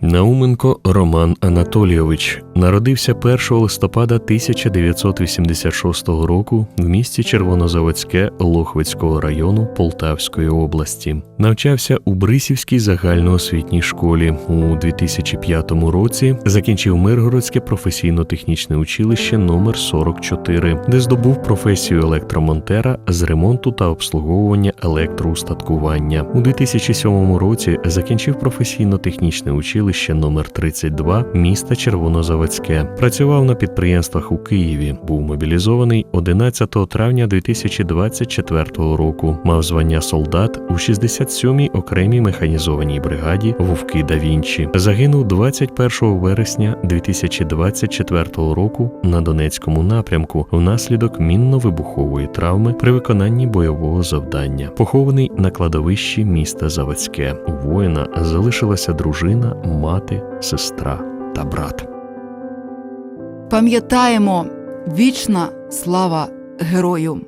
Науменко Роман Анатолійович народився 1 листопада 1986 року в місті Червонозаводське Лохвицького району Полтавської області. Навчався у Брисівській загальноосвітній школі. У 2005 році закінчив Миргородське професійно-технічне училище номер 44, де здобув професію електромонтера з ремонту та обслуговування електроустаткування. У 2007 році закінчив професійно-технічне училище номер 32 міста Червонозаводське. Працював на підприємствах у Києві. Був мобілізований 11 травня 2024 року. Мав звання солдат у 67-й окремій механізованій бригаді Вовки да Вінчі. Загинув 21 вересня 2024 року на Донецькому напрямку внаслідок мінно-вибухової травми при виконанні бойового завдання. Похований на кладовищі міста Заводське. У воїна залишилася дружина, мати, сестра та брат. Пам'ятаємо вічна слава герою.